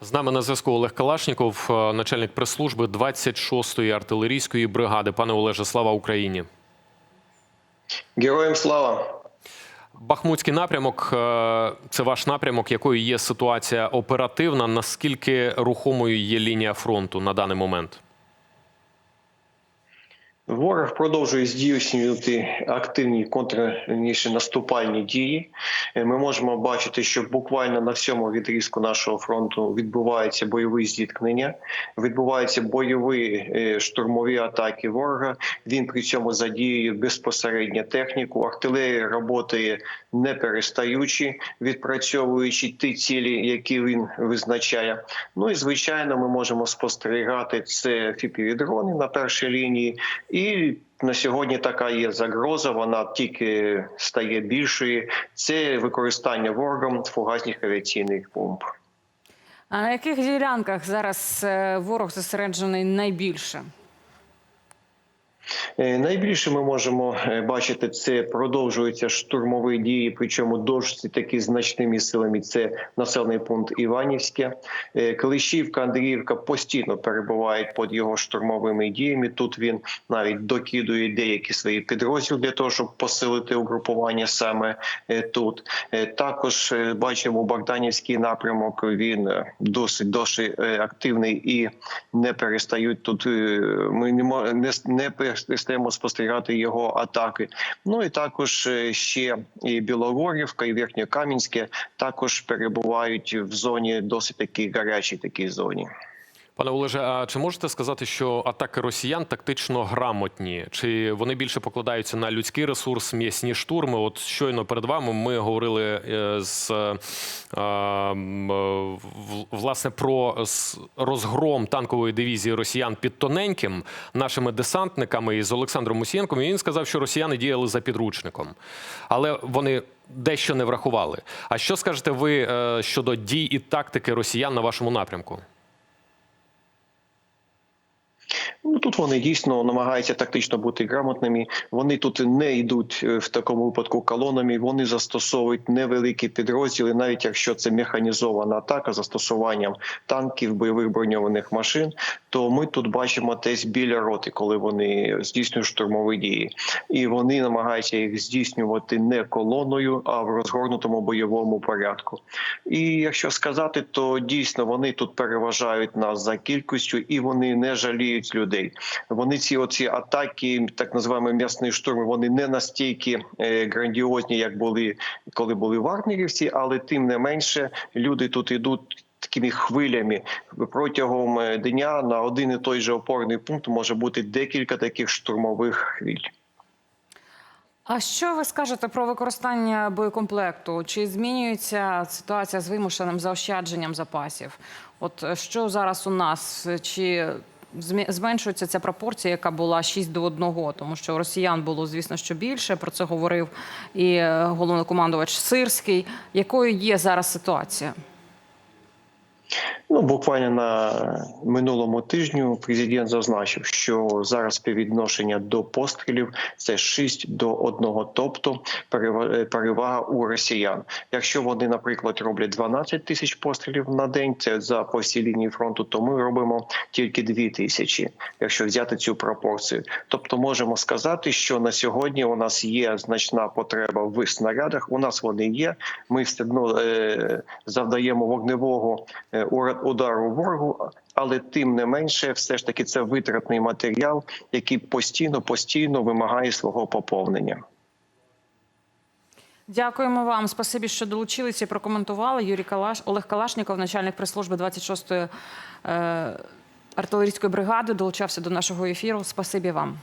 З нами на зв'язку Олег Калашніков, е, начальник прес-служби 26-ї артилерійської бригади. Пане Олеже, слава Україні. Героям слава! Бахмутський напрямок е, це ваш напрямок, якою є ситуація оперативна. Наскільки рухомою є лінія фронту на даний момент? Ворог продовжує здійснювати активні контрніше наступальні дії. Е, Ми можемо бачити, що буквально на всьому відрізку нашого фронту відбуваються бойові зіткнення, відбуваються бойові е, штурмові атаки ворога. Він при цьому задіює безпосередньо техніку. Артилерія працює не перестаючи, відпрацьовуючи ті цілі, які він визначає. Ну і звичайно, ми можемо спостерігати це фіпівідрони на першій лінії. І на сьогодні така є загроза. Вона тільки стає більшою. Це використання ворогом фугасних авіаційних бомб. А на яких ділянках зараз е, ворог зосереджений найбільше? Е, Найбільше ми можемо е, бачити, це продовжуються штурмові дії, причому досить таки значними силами. Це населений пункт Іванівське. Е, Клещівка, Андріївка постійно перебувають під його штурмовими діями. Тут він навіть докидує деякі свої підрозділи для того, щоб посилити угрупування саме тут. Також бачимо Богданівський напрямок. Він досить досить активний і не перестають тут. Ми не не, с- перестаємо спостерігати його атаки. Ну і також е, ще і Білогорівка, і Верхньокам'янське також перебувають в зоні досить такій гарячій такій зоні. Пане Олеже, а чи можете сказати, що атаки росіян тактично грамотні? Чи вони більше покладаються на людський ресурс, м'ясні штурми? От щойно перед вами ми говорили е, з е, е, власне про розгром танкової дивізії росіян під тоненьким нашими десантниками і з Олександром Мусієнком. І він сказав, що росіяни діяли за підручником, але вони. Дещо не врахували. А що скажете ви щодо дій і тактики росіян на вашому напрямку? Ну тут вони дійсно намагаються тактично бути грамотними. Вони тут не йдуть е, в такому випадку колонами. Вони застосовують невеликі підрозділи, навіть якщо це механізована атака застосуванням танків, бойових броньованих машин. То ми тут бачимо десь біля роти, коли вони здійснюють штурмові дії, і вони намагаються їх здійснювати не колоною, а в розгорнутому бойовому порядку. І якщо сказати, то дійсно вони тут переважають нас за кількістю, і вони не жаліють людей. Вони ці оці атаки, так називаємо м'ясні штурми, вони не настільки е, грандіозні, як були коли були вагнерівці, але тим не менше люди тут ідуть. Такими хвилями протягом е, дня на один і той же опорний пункт може бути декілька таких штурмових хвиль. А що ви скажете про використання боєкомплекту? Чи змінюється ситуація з вимушеним заощадженням запасів? От е, що зараз у нас? Чи зменшується ця пропорція, яка була 6 до 1? Тому що росіян було, звісно, що більше. Про це говорив і е, головнокомандувач Сирський. Якою є зараз ситуація? Ну, буквально на минулому тижню президент зазначив, що зараз співвідношення до пострілів це 6 до 1, тобто е, перевага у росіян. Якщо вони, наприклад, роблять 12 тисяч пострілів на день, це за по всій лінії фронту, то ми робимо тільки 2 тисячі, якщо взяти цю пропорцію. Тобто, можемо сказати, що на сьогодні у нас є значна потреба в снарядах. У нас вони є. Ми все одно е, завдаємо вогневого е, ура- удару ворогу, але тим не менше, все ж таки, це витратний матеріал, який постійно постійно вимагає свого поповнення. Дякуємо вам. Спасибі, що долучилися і прокоментували. Юрій Калаш, Олег Калашніков, начальник прес-служби 26-ї е, артилерійської бригади, долучався до нашого ефіру. Спасибі вам.